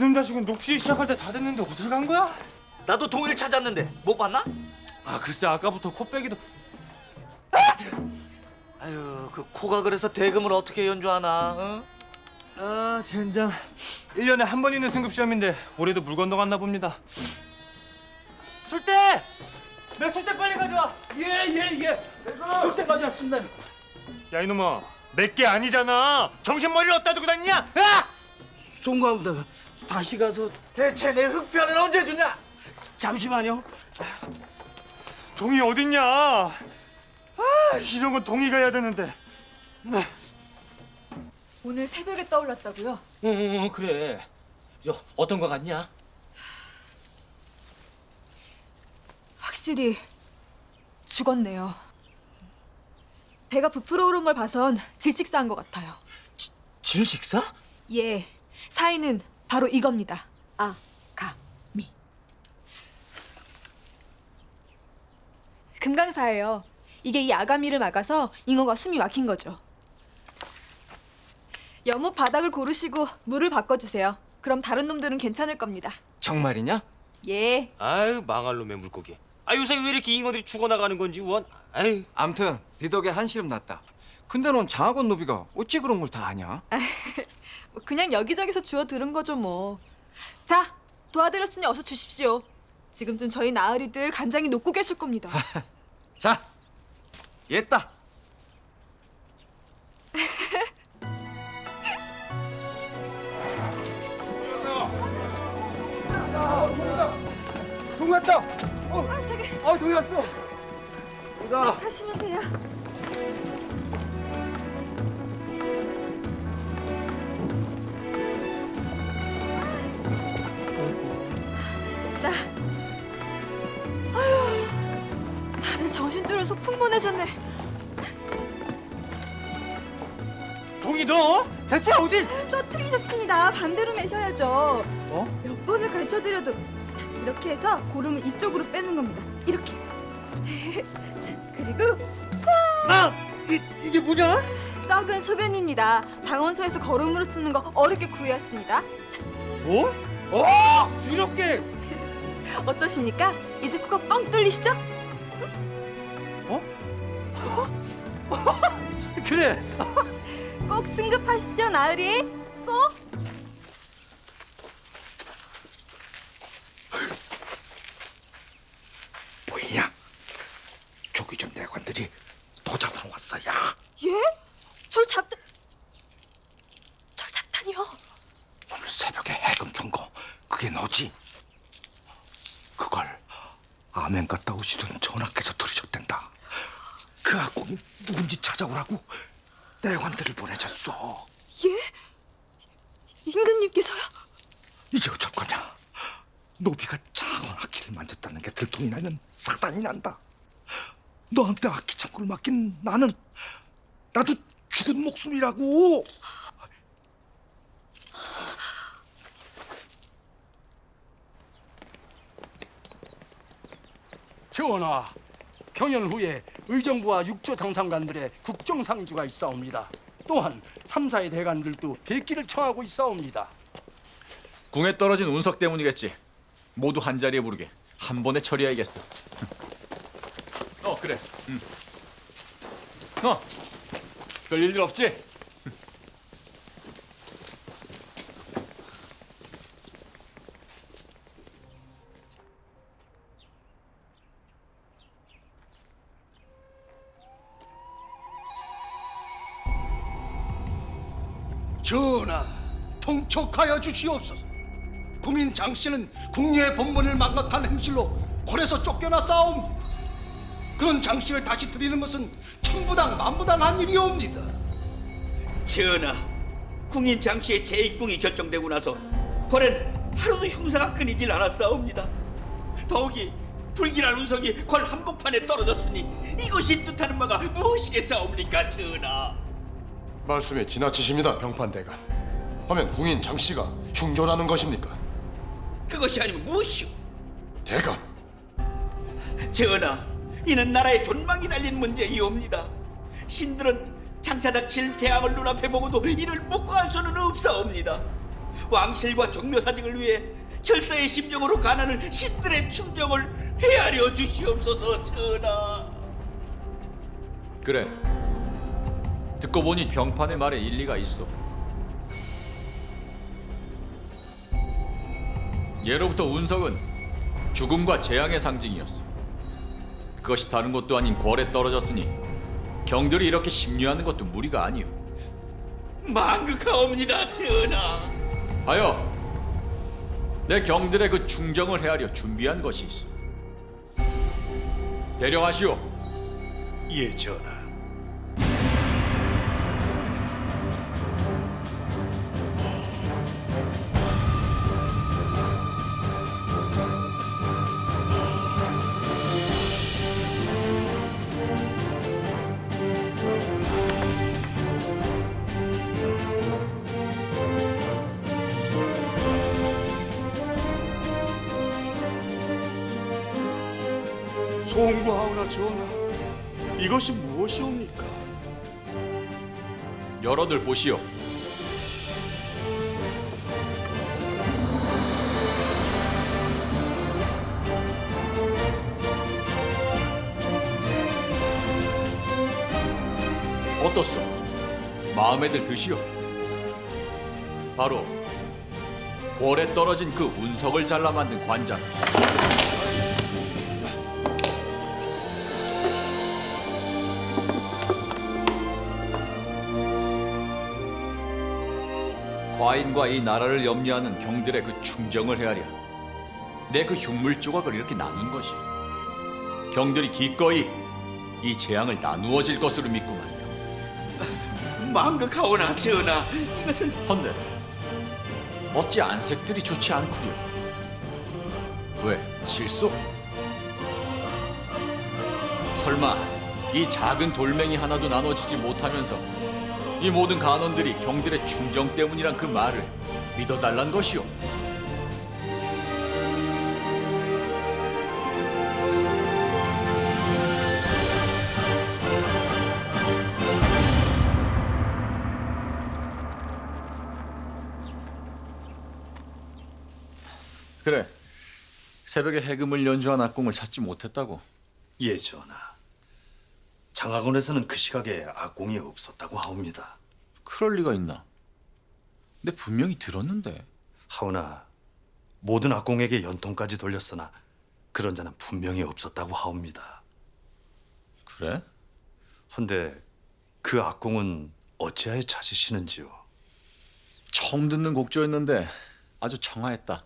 이놈 자식은 녹취 시작할 때 다 됐는데 어딜 간 거야? 나도 동일 찾았는데 못 봤나? 아 글쎄 아까부터 코빼기도 아유 그 코가 그래서 대금을 어떻게 연주하나? 응? 아 젠장 1년에 한 번 있는 승급 시험인데 올해도 물 건너갔나 봅니다 술대! 내 술대 빨리 가져와 예예예 술때 가져왔습니다. 야 이놈아 내게 아니잖아 정신머리를 어디다 두고 다니냐? 아! 송구합니다. 다시 가서 대체 내 흑편을 언제 주냐? 잠시만요. 동이 어딨냐? 아 이런 건 동이가 해야 되는데 오늘 새벽에 떠올랐다고요? 응 그래. 저 어떤 거 같냐? 확실히 죽었네요. 배가 부풀어 오른 걸 봐선 질식사한 것 같아요. 질식사? 예, 사인은 바로 이겁니다. 아, 가, 미. 금강사예요. 이게 이 아가미를 막아서 잉어가 숨이 막힌 거죠. 여목 바닥을 고르시고 물을 바꿔주세요. 그럼 다른 놈들은 괜찮을 겁니다. 정말이냐? 예, 아유 망할 놈의 물고기. 아 요새 왜 이렇게 잉어들이 죽어나가는 건지 원. 아유 암튼 네 덕에 한시름 났다. 근데 넌 장학원 노비가 어찌 그런 걸 다 아냐? 뭐 그냥 여기저기서 주워 들은 거죠 뭐. 자, 도와드렸으니 어서 주십시오. 지금쯤 저희 나으리들 간장이 녹고 계실 겁니다. 자, 옛다. 동 왔다. 어, 아, 저기 아, 동이 왔어. 보자. 하시면 돼요. 소풍 보내셨네. 동이 너 대체 어디? 또 틀리셨습니다. 반대로 매셔야죠. 어? 몇 번을 가르쳐드려도 자, 이렇게 해서 고름을 이쪽으로 빼는 겁니다. 이렇게. 자, 그리고 아 이, 이게 뭐냐? 썩은 소변입니다. 장원소에서 거름으로 쓰는 거 어렵게 구해왔습니다. 뭐? 어 더럽게 어떠십니까? 이제 코가 뻥 뚫리시죠? 그래 꼭 승급하십시오, 나으리. 꼭. 보이냐? 조기 전 내관들이 도 잡으러 왔어, 야. 예? 절 잡다. 절 잡다니요. 오늘 새벽에 해금 경고. 그게 너지? 그걸 아멘 갔다 오시던 전하께서 들으셨댄다. 그 악공이 누군지 찾아오라고 내관들을 보내줬어. 예? 임금님께서요? 이제 어쩔 거냐? 노비가 작은 악기를 만졌다는 게 들통이 나면 사단이 난다. 너한테 악기 창고를 맡긴 나는 나도 죽은 목숨이라고. 전하, 경연 후에 의정부와 육조 당상관들의 국정상주가 있사옵니다. 또한 삼사의 대관들도 뵙기를 청하고 있사옵니다. 궁에 떨어진 운석 때문이겠지. 모두 한 자리에 부르게 한 번에 처리해야겠어. 어 그래. 응. 어. 별 일들 없지? 통촉하여 주시옵소서. 국민 장 씨는 국녀의 본분을 망각한 행실로 골에서 쫓겨나 싸웁니다. 그런 장 씨를 다시 드리는 것은 천부당 만부당한 일이옵니다. 전하, 궁인 장씨의 재입궁이 결정되고 나서 궐엔 하루도 흉사가 끊이질 않았사옵니다. 더욱이 불길한 운석이 궐 한복판에 떨어졌으니 이것이 뜻하는 바가 무엇이겠사옵니까, 전하? 말씀이 지나치십니다, 병판대간. 하면 궁인 장 씨가 흉존하는 것입니까? 그것이 아니면 무엇이오? 대간, 전하, 이는 나라의 존망이 달린 문제이옵니다. 신들은 장차 닥칠 대항을 눈앞에 보고도 이를 묵과할 수는 없사옵니다. 왕실과 종묘사직을 위해 결사의 심정으로 가난을 신들의 충정을 헤아려 주시옵소서 전하. 그래. 듣고 보니 병판의 말에 일리가 있어. 예로부터 운석은 죽음과 재앙의 상징이었어. 그것이 다른 것도 아닌 궐에 떨어졌으니 경들이 이렇게 심려하는 것도 무리가 아니오. 망극하옵니다 전하. 하여 내 경들의 그 충정을 헤아려 준비한 것이 있어. 대령하시오. 예 전하. 송구하오나 전하. 이것이 무엇이옵니까? 여러들 보시오. 어떻소? 마음에들 드시오. 바로 볼에 떨어진 그 운석을 잘라 만든 관장. 과인과 이 나라를 염려하는 경들의 그 충정을 헤아려 내 그 흉물 조각을 이렇게 나눈 것이 경들이 기꺼이 이 재앙을 나누어질 것으로 믿고 말이야. 망극하오나 전하. 이것은 헌데 어찌 안색들이 좋지 않구려? 왜 실속? 설마 이 작은 돌멩이 하나도 나눠지지 못하면서 이 모든 간원들이 경들의 충정 때문이란 그 말을 믿어달란 것이오? 그래. 새벽에 해금을 연주한 악공을 찾지 못했다고. 예 전하. 장학원에서는 그 시각에 악공이 없었다고 하옵니다. 그럴 리가 있나? 내 분명히 들었는데. 하오나 모든 악공에게 연통까지 돌렸으나 그런 자는 분명히 없었다고 하옵니다. 그래? 헌데 그 악공은 어찌하여 찾으시는지요? 처음 듣는 곡조였는데 아주 청아했다.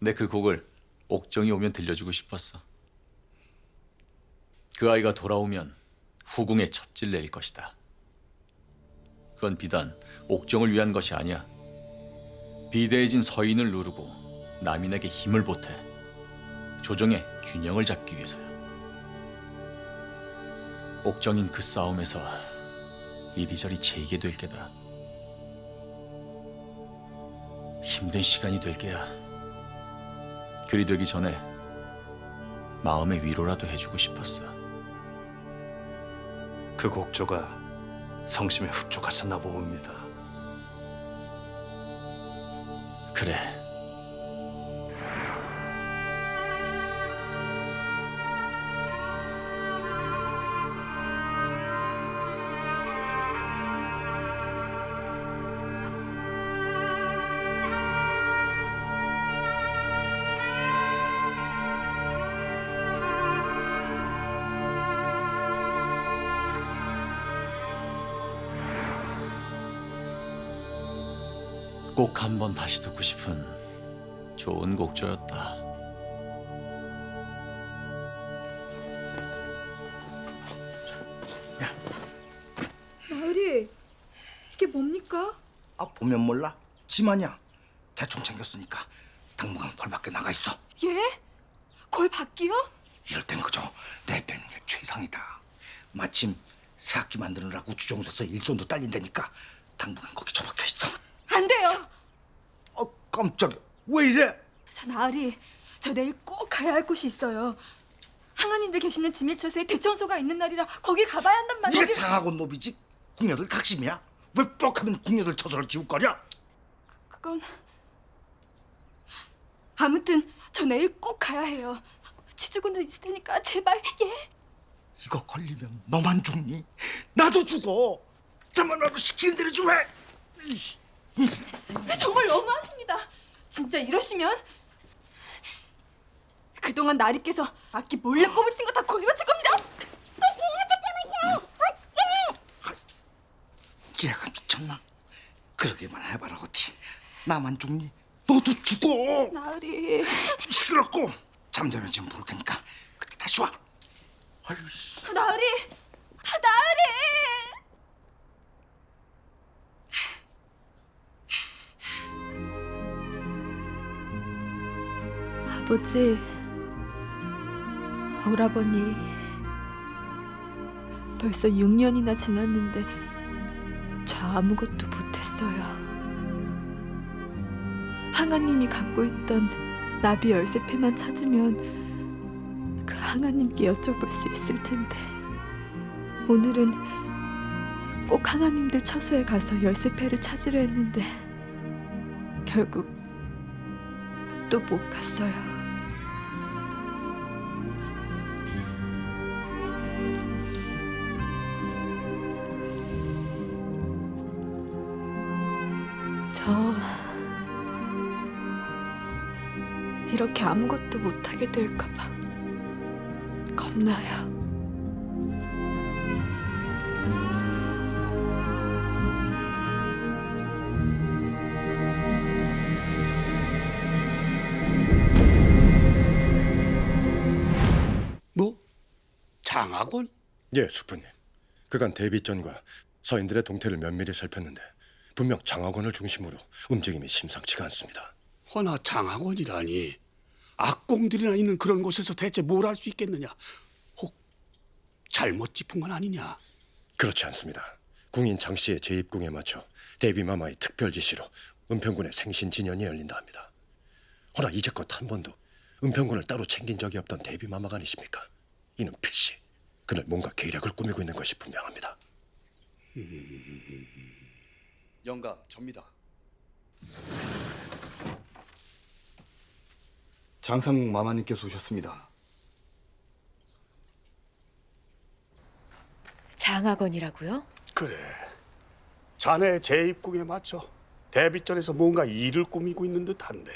내 그 곡을 옥정이 오면 들려주고 싶었어. 그 아이가 돌아오면 후궁에 첩질 내릴 것이다. 그건 비단 옥정을 위한 것이 아니야. 비대해진 서인을 누르고 남인에게 힘을 보태 조정의 균형을 잡기 위해서야. 옥정인 그 싸움에서 이리저리 재이게 될 게다. 힘든 시간이 될 게야. 그리 되기 전에 마음의 위로라도 해주고 싶었어. 그 곡조가 성심에 흡족하셨나 봅니다. 그래. 꼭 한번 다시 듣고 싶은 좋은 곡조였다. 나으리 이게 뭡니까? 아 보면 몰라? 지마냐? 대충 챙겼으니까 당분간 벌 밖에 나가 있어. 예? 걸 바뀌어? 이럴 땐 그저 내 빼는 게 최상이다. 마침 새 학기 만드느라고 주정서서 일손도 딸린다니까 당분간 거기 처박혀 있어. 안 돼요. 어 깜짝이야. 왜 이래? 저 나으리 저 내일 꼭 가야 할 곳이 있어요. 항아님들 계시는 지밀처소에 대청소가 있는 날이라 거기 가봐야 한단 말이에요. 네가 장학원 노비지? 궁녀들 각심이야? 왜 뻑하면 궁녀들 처소를 기웃거려? 건 아무튼 저 내일 꼭 가야 해요. 취주군도 있을 테니까 제발 예. 이거 걸리면 너만 죽니? 나도 죽어. 잠만 말고 시키는 대로 좀 해. 정말 너무하십니다. 진짜 이러시면 그동안 나리께서 악기 몰래 꼬부친 거 다 고리바칠 겁니다. 얘가 미쳤나? 그러기만 해봐라 어디. 나만 죽니? 너도 죽어. 나으리 시끄럽고 잠자면 지금 부를 테니까 그때 다시 와. 아유, 씨. 아, 나으리 아버지? 오라버니 벌써 6년이나 지났는데 저 아무것도 못했어요. 항아님이 갖고 있던 나비 열쇠패만 찾으면 그 항아님께 여쭤볼 수 있을 텐데. 오늘은 꼭 항아님들 처소에 가서 열쇠패를 찾으려 했는데 결국 또 못 갔어요. 이렇게 아무것도 못하게 될까봐 겁나요. 뭐? 장학원? 예, 수프님. 그간 대비전과 서인들의 동태를 면밀히 살폈는데 분명 장학원을 중심으로 움직임이 심상치가 않습니다. 허나 장학원이라니 악공들이나 있는 그런 곳에서 대체 뭘 할 수 있겠느냐? 혹 잘못 짚은 건 아니냐? 그렇지 않습니다. 궁인 장 씨의 재입궁에 맞춰 대비마마의 특별 지시로 은평군의 생신 진연이 열린다 합니다. 허나 이제껏 한 번도 은평군을 따로 챙긴 적이 없던 대비마마가 아니십니까? 이는 필시 그날 뭔가 계략을 꾸미고 있는 것이 분명합니다. 영감 접니다. 장상국 마마님께서 오셨습니다. 장학원이라고요? 그래. 자네 재입궁에 맞춰 대비전에서 뭔가 일을 꾸미고 있는 듯한데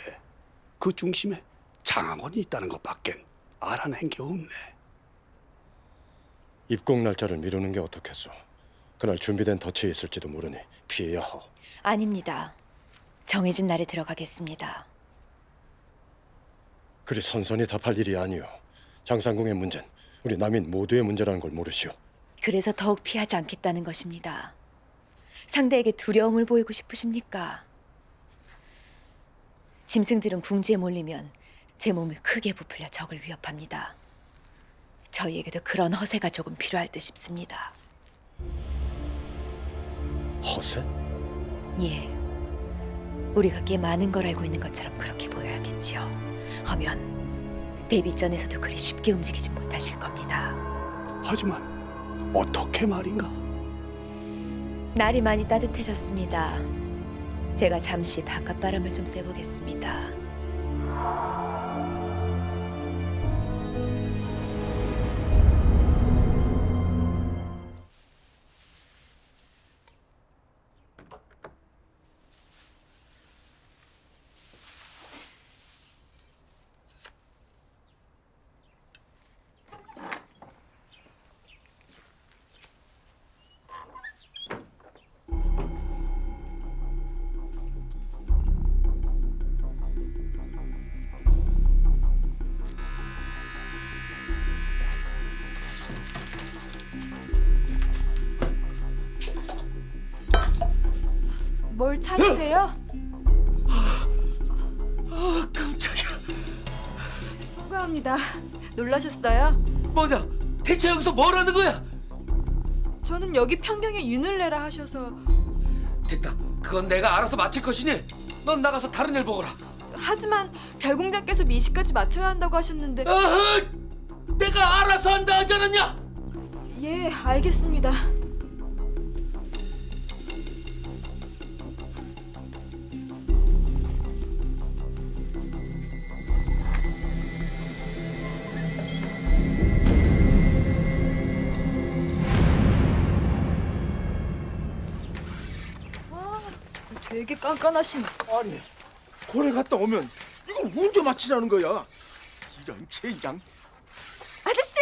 그 중심에 장학원이 있다는 것밖엔 알아낸 게 없네. 입궁 날짜를 미루는 게 어떻겠소? 그날 준비된 덫이 있을지도 모르니 피해야 하오. 아닙니다. 정해진 날에 들어가겠습니다. 그리 선선히 답할 일이 아니오. 장상궁의 문제는 우리 남인 모두의 문제라는 걸 모르시오. 그래서 더욱 피하지 않겠다는 것입니다. 상대에게 두려움을 보이고 싶으십니까? 짐승들은 궁지에 몰리면 제 몸을 크게 부풀려 적을 위협합니다. 저희에게도 그런 허세가 조금 필요할 듯 싶습니다. 허세? 예. 우리가 꽤 많은 걸 알고 있는 것처럼 그렇게 보여야겠지요. 하면 데뷔전에서도 그리 쉽게 움직이지 못하실 겁니다. 하지만 어떻게 말인가? 날이 많이 따뜻해졌습니다. 제가 잠시 바깥바람을 좀 쐬보겠습니다. 뭘 찾으세요? 아 깜짝이야. 송구합니다. 놀라셨어요? 뭐냐? 대체 여기서 뭘 하는 거야? 저는 여기 평경에 윤을 내라 하셔서 됐다. 그건 내가 알아서 마칠 것이니 넌 나가서 다른 일 보거라. 하지만 달공장께서 미시까지 맞춰야 한다고 하셨는데 어허! 내가 알아서 한다 하지 않았냐? 예 알겠습니다. 되게 깐깐하시네. 아니 고래 갔다 오면 이걸 언제 마치라는 거야? 이런 젠장. 아저씨!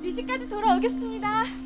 미시까지 돌아오겠습니다.